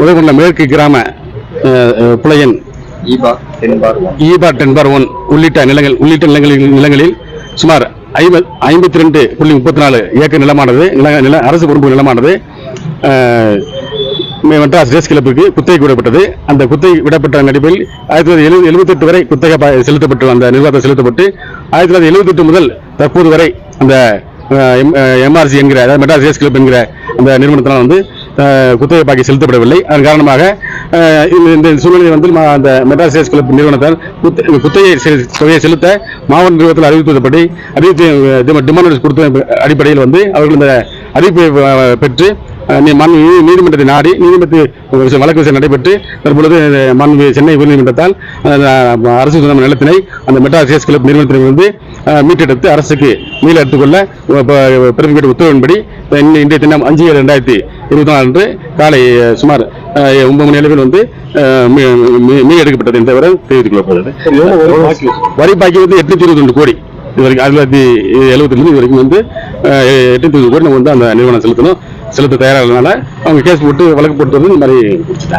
உதயகுண்டம் மேற்கு கிராம புலையன் ஈபா டென் பார் ஒன் உள்ளிட்ட நிலங்கள் உள்ளிட்ட நிலங்களில் நிலங்களில் சுமார் ஐம்பத் ஐம்பத்தி ரெண்டு புள்ளி முப்பத்தி நாலு ஏக்கர் நிலமானது நில நில அரசு பொறுப்பு நிலமானது. மெட்ராஸ் ரேஸ் கிளப்புக்கு குத்தகை விடப்பட்டது. அந்த குத்தகை விடப்பட்ட நடிப்பில் ஆயிரத்தி தொள்ளாயிரத்தி எழுபது எழுபத்தெட்டு வரை குத்தகை செலுத்தப்பட்டு அந்த நிர்வாகத்தை செலுத்தப்பட்டு ஆயிரத்தி தொள்ளாயிரத்தி எழுபத்தெட்டு முதல் தற்போது வரை அந்த எம்ஆர்சி என்கிற அதாவது மெட்ராஸ் ரேஸ் கிளப் என்கிற அந்த நிறுவனத்தினால் வந்து குத்தகை பாக்கி செலுத்தப்படவில்லை. அதன் காரணமாக இந்த- சூழ்நிலை வந்து மா- அந்த மெட்ராஸ் சேல்ஸ் கிளப் நிறுவனத்தால் குத்த- குத்தகை தொகையை செலுத்த மாவட்ட நிறுவனத்தில் அறிவித்ததுபடி அறிவித்து டிமாண்ட் கொடுத்த அடிப்படையில் வந்து அவர்கள் இந்த அறிவிப்பை பெற்று மண் நீதிமன்றத்தை நாடி நீதிமன்ற வழக்கு விசாரணை நடைபெற்று தற்பொழுது மண் சென்னை உயர்நீதிமன்றத்தால் அரசு நிலத்தினை அந்த மெட்ராஸ் ரேஸ் கிளப் நிறுவனத்திலிருந்து மீட்டெடுத்து அரசுக்கு மீள எடுத்துக்கொள்ள பிறப்பிக்கப்பட்ட உத்தரவின்படி இன்றைய தினம் அஞ்சு ஏழு ரெண்டாயிரத்தி இருபத்தி நாலு அன்று காலை சுமார் ஒன்பது மணி அளவில் வந்து மீ- எடுக்கப்பட்டது என்ற விவரம் தெரிவித்துக் கொள்ளப்படுகிறது வரி பாக்கி வந்து எட்நூத்தி இருபத்தி ரெண்டு கோடி. இது வரைக்கும் ஆயிரத்தி தொள்ளாயிரத்தி எழுபத்தி இது வரைக்கும் வந்து எட்நூத்தி இருபது கோடி நம்ம வந்து அந்த நிறுவனம் செலுத்தணும். செலுத்த தயாராகிறதுனால அவங்க கேஸ் போட்டு வழக்கு போட்டு வந்து இந்த மாதிரி முடிச்சுட்டாங்க